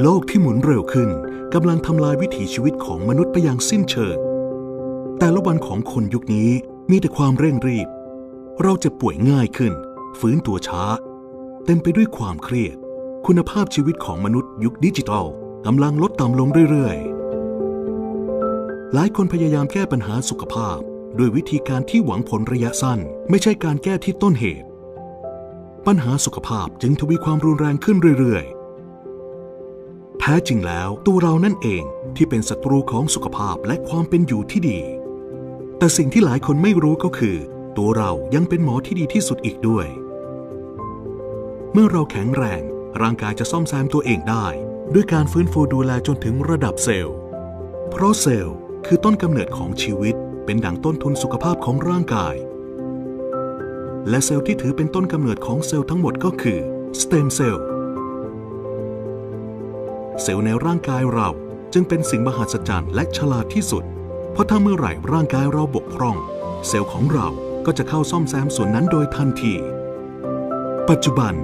โลกที่หมุนเร็วขึ้นกำลังทำลายวิถีชีวิตของมนุษย์ไปอย่างสิ้นเชิง แต่ละวันของคนยุคนี้มีแต่ความเร่งรีบ เราจะป่วยง่ายขึ้น ฟื้นตัวช้า เต็มไปด้วยความเครียด คุณภาพชีวิตของมนุษย์ยุคดิจิทัลกำลังลดต่ำลงเรื่อยๆ หลายคนพยายามแก้ปัญหาสุขภาพด้วยวิธีการที่หวังผลระยะสั้น ไม่ใช่การแก้ที่ต้นเหตุ ปัญหาสุขภาพจึงทวีความรุนแรงขึ้นเรื่อยๆ แท้จริงแล้วตัวเรานั่นเองที่เป็นศัตรูของสุขภาพและความเป็นอยู่ที่ดี แต่สิ่งที่หลายคนไม่รู้ก็คือ ตัวเรายังเป็นหมอที่ดีที่สุดอีกด้วย เมื่อเราแข็งแรง ร่างกายจะซ่อมแซมตัวเองได้ ด้วยการฟื้นฟูดูแลจนถึงระดับเซลล์ เพราะเซลล์คือต้นกำเนิดของชีวิต เป็นดั่งต้นทุนสุขภาพของร่างกาย และเซลล์ที่ถือเป็นต้นกำเนิดของเซลล์ทั้งหมดก็คือสเต็มเซลล์ เซลล์ในร่างกายเราจึงเป็นสิ่งมหัศจรรย์และฉลาดที่สุด เพราะถ้าเมื่อไหร่ร่างกายเราบกพร่อง เซลล์ของเราก็จะเข้าซ่อมแซมส่วนนั้นโดยทันที ปัจจุบัน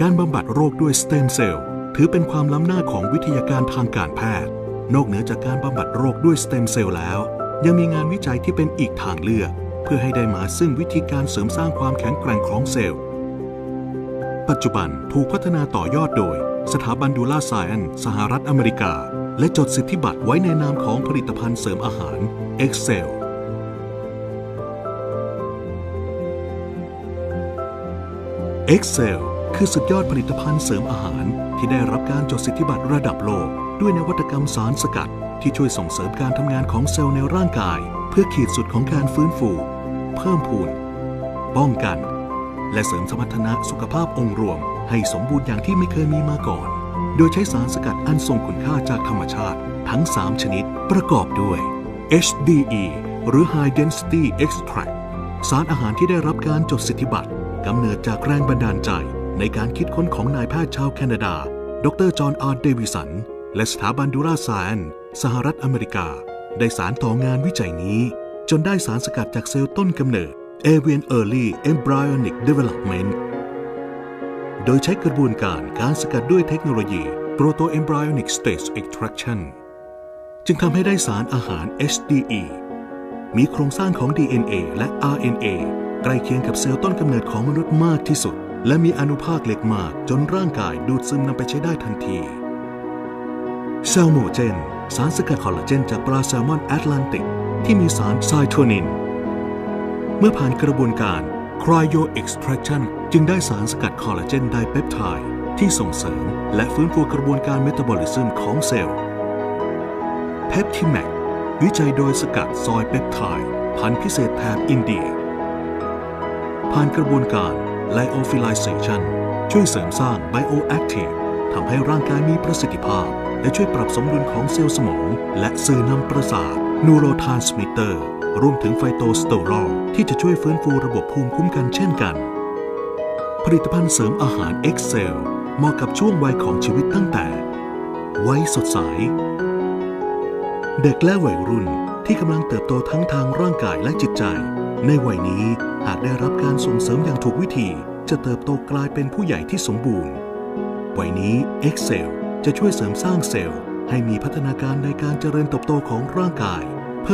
การบำบัดโรคด้วยสเต็มเซลล์ถือเป็นความล้ำหน้าของวิทยาการทางการแพทย์ นอกเหนือจากการบำบัดโรคด้วยสเต็มเซลล์แล้ว ยังมีงานวิจัยที่เป็นอีกทางเลือก เพื่อให้ได้มาซึ่งวิธีการเสริมสร้างความแข็งแกร่งของเซลล์ ปัจจุบันถูกพัฒนาต่อยอดโดย สถาบันดูล่าไซแอนสหรัฐอเมริกา และจดสิทธิบัตรไว้ในนามของผลิตภัณฑ์เสริมอาหาร Excel Excel คือสุดยอดผลิตภัณฑ์เสริมอาหารที่ได้รับการจดสิทธิบัตรระดับโลก ด้วยนวัตกรรมสารสกัด ที่ช่วยส่งเสริมการทำงานของเซลล์ในร่างกาย เพื่อขีดสุดของการฟื้นฟู เพิ่มพูน ป้องกัน และเสริมสมรรถนะสุขภาพองค์รวม ให้สมบูรณ์อย่างที่ไม่เคยมีมาก่อน โดยใช้สารสกัดอันทรงคุณค่าจากธรรมชาติทั้ง 3 ชนิดประกอบด้วย HDE หรือ High Density Extract สารอาหารที่ได้รับการจดสิทธิบัตรกำเนิดจากแรงบันดาลใจ ในการคิดค้นของนายแพทย์ชาวแคนาดา ดรจอห์นอาร์เดวิสัน และสถาบันดูราไซนสหรัฐอเมริกา ได้สารต่องานวิจัยนี้ จนได้สารสกัดจากเซลล์ต้นกำเนิด Avian Early Embryonic Development โดยใช้กระบวนการการสกัดด้วยเทคโนโลยี Proto Embryonic Stage Extraction จึงทำให้ได้สารอาหาร HDE มีโครงสร้างของ DNA และ RNA ใกล้เคียงกับเซลล์ต้นกำเนิดของมนุษย์มากที่สุด และมีอนุภาคเล็กมากจนร่างกายดูดซึมนำไปใช้ได้ทันทีเซลโมเจน สารสกัดคอลลาเจนจากปลาแซลมอนแอตแลนติก ที่มีสารไซโทนิน เมื่อผ่านกระบวนการ Cryo Extraction จึงได้สารสกัดคอลลาเจนไดเปปไทด์ที่ส่งเสริมและฟื้นฟูกระบวนการเมตาบอลิซึมของเซลล์ p e p t i m a c วิจัยโดยสกัดซอยเปปไทด์พันธุ์พิเศษแถบอินเดีย ผ่านกระบวนการ Lyophilization ช่วยเสริมสร้าง Bioactive ทำให้ร่างกายมีประสิทธิภาพ และช่วยปรับสมดุลของเซลล์สมอง และสื่อนำประสาท Neurotransmitter ร รวมถึงไฟโตสเตอรอลที่จะช่วยฟื้นฟูระบบภูมิคุ้มกันเช่นกัน ผลิตภัณฑ์เสริมอาหาร Excel เหมาะกับช่วงวัยของชีวิตตั้งแต่ วัยสดใส เด็กและวัยรุ่นที่กำลังเติบโตทั้งทางร่างกายและจิตใจ ในวัยนี้หากได้รับการส่งเสริมอย่างถูกวิธี จะเติบโตกลายเป็นผู้ใหญ่ที่สมบูรณ์ วัยนี้ Excel จะช่วยเสริมสร้างเซลล์ให้มีพัฒนาการในการเจริญเติบโตของร่างกาย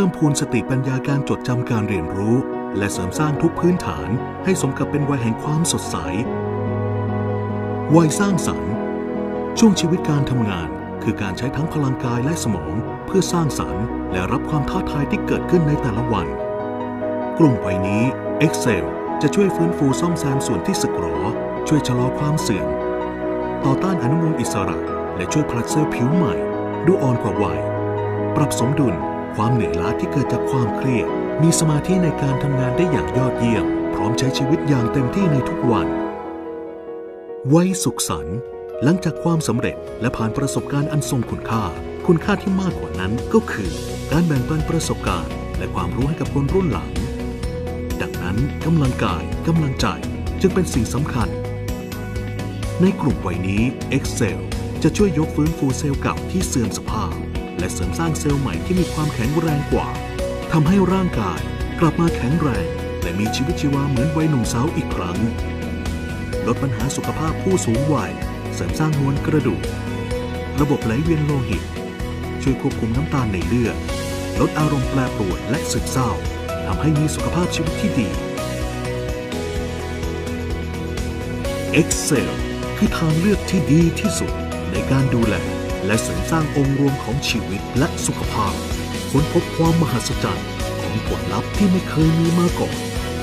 พิ่มพูนสติปัญญาการจดจำการเรียนรู้ และเสริมสร้างทุกพื้นฐานให้สมกับเป็นวัยแห่งความสดใส วัยสร้างสรรค์ ช่วงชีวิตการทำงาน คือการใช้ทั้งพลังกายและสมอง เพื่อสร้างสรรค์ และรับความท้าทายที่เกิดขึ้นในแต่ละวัน กลุ่มวัยนี้ Excel จะช่วยฟื้นฟูซ่อมแซมส่วนที่สึกหรอ ช่วยชะลอความเสื่อม ต่อต้านอนุมูลอิสระ และช่วยผลัดเซลล์ผิวใหม่ ดูอ่อนกว่าวัย ปรับสมดุล ความเหนื่อยล้าที่เกิดจากความเครียด มีสมาธิในการทำงานได้อย่างยอดเยี่ยม พร้อมใช้ชีวิตอย่างเต็มที่ในทุกวัน วัยสุขสันต์หลังจากความสำเร็จและผ่านประสบการณ์อันทรงคุณค่า คุณค่าที่มากกว่านั้นก็คือ การแบ่งปันประสบการณ์ และความรู้ให้กับคนรุ่นหลัง ดังนั้นกำลังกายกำลังใจจึงเป็นสิ่งสำคัญ ในกลุ่มวัยนี้ Excel จะช่วยยกฟื้นฟูเซลล์เก่าที่เสื่อมสภาพ และเสริมสร้างเซลล์ใหม่ที่มีความแข็งแรงกว่าทำให้ร่างกายกลับมาแข็งแรง และมีชีวิตชีวาเหมือนวัยหนุ่มสาวอีกครั้ง ลดปัญหาสุขภาพผู้สูงวัย เสริมสร้างมวลกระดูก ระบบไหลเวียนโลหิต ช่วยควบคุมน้ำตาลในเลือด ลดอารมณ์แปรปรวนและซึมเศร้าทำให้มีสุขภาพชีวิตที่ดี Excel คือทางเลือกที่ดีที่สุดในการดูแล และเสริมสร้างองค์รวมของชีวิตและสุขภาพ ค้นพบความมหัศจรรย์ของผลลัพธ์ที่ไม่เคยมีมาก่อน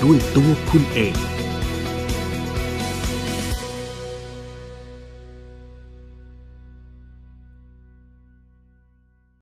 ด้วยตัวคุณเอง